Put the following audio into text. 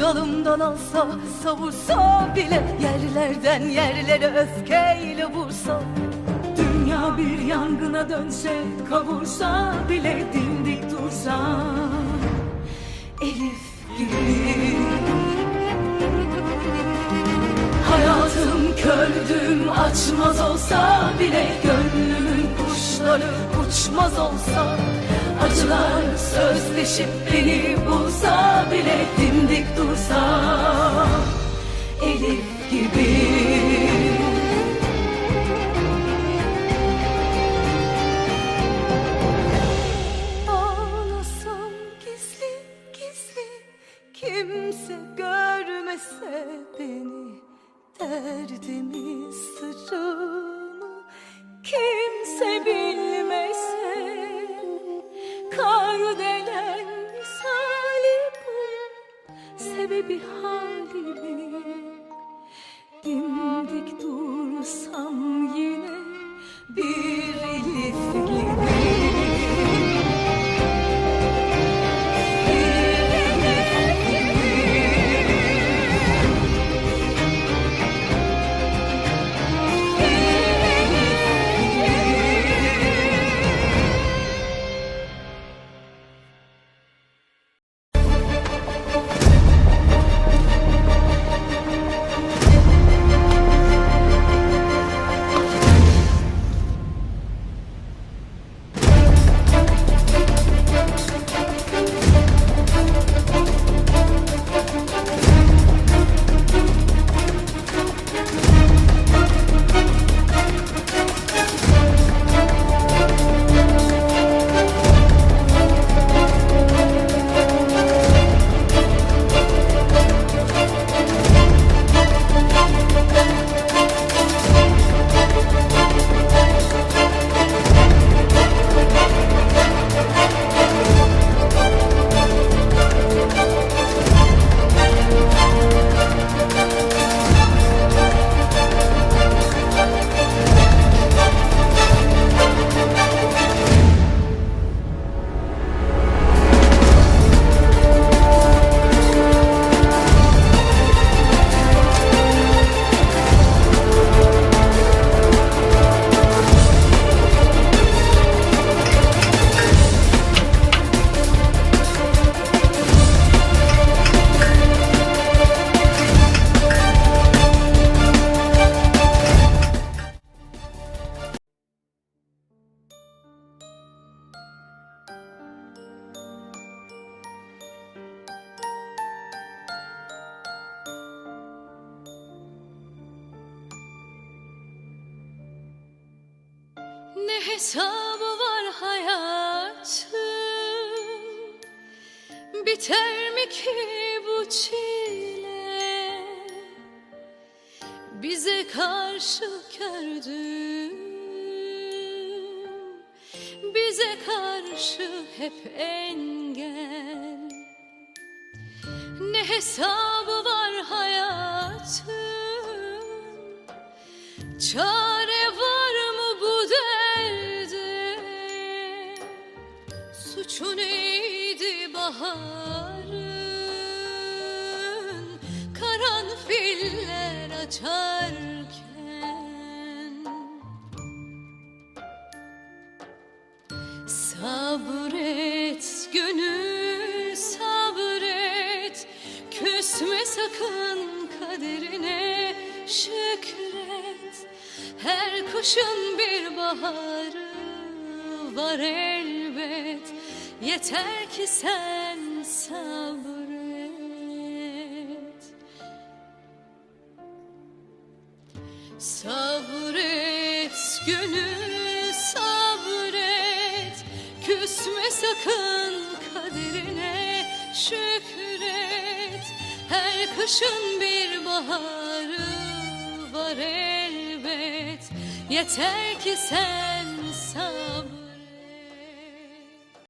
Dalımdan alsa savursa bile Yerlerden yerlere öfkeyle vursa. Dünya bir yangına dönse kavursa bile dimdik dursa. Elif gibi. Hayatım kördüm açmaz olsa bile Gönlümün kuşları uçmaz olsa Acılar sözleşip beni bulsa bile Dimdik dursa Sebebi halimi Dimdik dursam yine Bir elif gibi Ne hesabı var hayatın? Biter mi ki bu çile? Bize karşı kördüm Bize karşı hep engel. Ne hesabı var hayatın? Çare Suçu neydi baharın? Karanfiller açarken? Sabret gönül sabret. Küsme sakın kaderine şükret. Her kuşun bir baharı var elbet Yeter ki sen sabret. Sabret gönül sabret. Küsme sakın kaderine şükret. Her kışın bir baharı var elbet. Yeter ki sen sabret